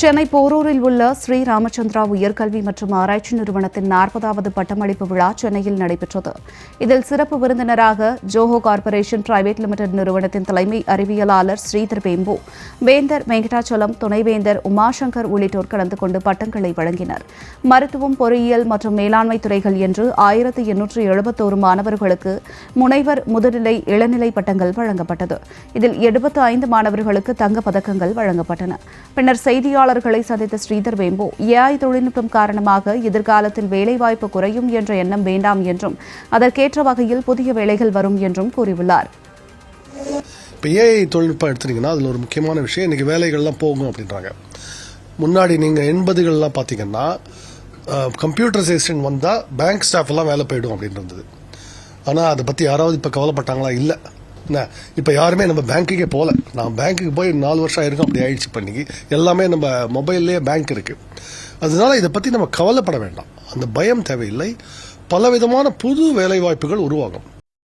சென்னை போரூரில் உள்ள ஸ்ரீ ராமச்சந்திரா உயர்கல்வி மற்றும் ஆராய்ச்சி நிறுவனத்தின் நாற்பதாவது பட்டமளிப்பு விழா சென்னையில் நடைபெற்றது. இதில் சிறப்பு விருந்தினராக ஜோஹோ கார்ப்பரேஷன் பிரைவேட் லிமிடெட் நிறுவனத்தின் தலைமை அறிவியலாளர் ஸ்ரீதர் பேம்பு வேந்தர் வெங்கடாச்சலம் துணைவேந்தர் உமாசங்கர் உள்ளிட்டோர் கலந்து கொண்டு பட்டங்களை வழங்கினர். மருத்துவம் பொறியியல் மற்றும் மேலாண்மை துறைகள் என்று ஆயிரத்து எண்ணூற்று எழுபத்தோரு மாணவர்களுக்கு முனைவர் முதுநிலை இளநிலை பட்டங்கள் வழங்கப்பட்டது. இதில் எழுபத்து ஐந்து மாணவர்களுக்கு தங்கப்பதக்கங்கள் வழங்கப்பட்டன. பின்னர் செய்தியாளர் தொழிலாளர்களை சந்தித்த ஸ்ரீதர் வேம்பு ஏஐ தொழில்நுட்பம் காரணமாக எதிர்காலத்தில் வேலைவாய்ப்பு குறையும் என்ற எண்ணம் வேண்டாம் என்றும் அதற்கேற்ற வகையில் புதிய வேலைகள் வரும் என்றும் கூறியுள்ளார். இப்போ ஏஐ தொழில்நுட்பம் எடுத்துட்டீங்கன்னா அதில் ஒரு முக்கியமான விஷயம் இன்றைக்கி வேலைகள்லாம் போகும் அப்படின்றாங்க. முன்னாடி நீங்கள் எண்பதுகள்லாம் பார்த்தீங்கன்னா கம்ப்யூட்டரைசேஷன் வந்தால் பேங்க் ஸ்டாஃப் எல்லாம் வேலை போயிடும் அப்படின்றது ஆனால் அதை பற்றி யாராவது இப்போ கவலைப்பட்டாங்களா? இல்லை. என்ன இப்போ யாருமே நம்ம பேங்க்குக்கே போகல நான் பேங்க்குக்கு போய் நாலு வருஷம் ஆயிருக்கும் அப்படி ஆயிடுச்சு பண்ணிக்கு எல்லாமே நம்ம மொபைல்லேயே பேங்க் இருக்குது அதனால இதை பற்றி நம்ம கவலைப்பட வேண்டாம். அந்த பயம் தேவையில்லை. பலவிதமான புது வேலைவாய்ப்புகள் உருவாகும்.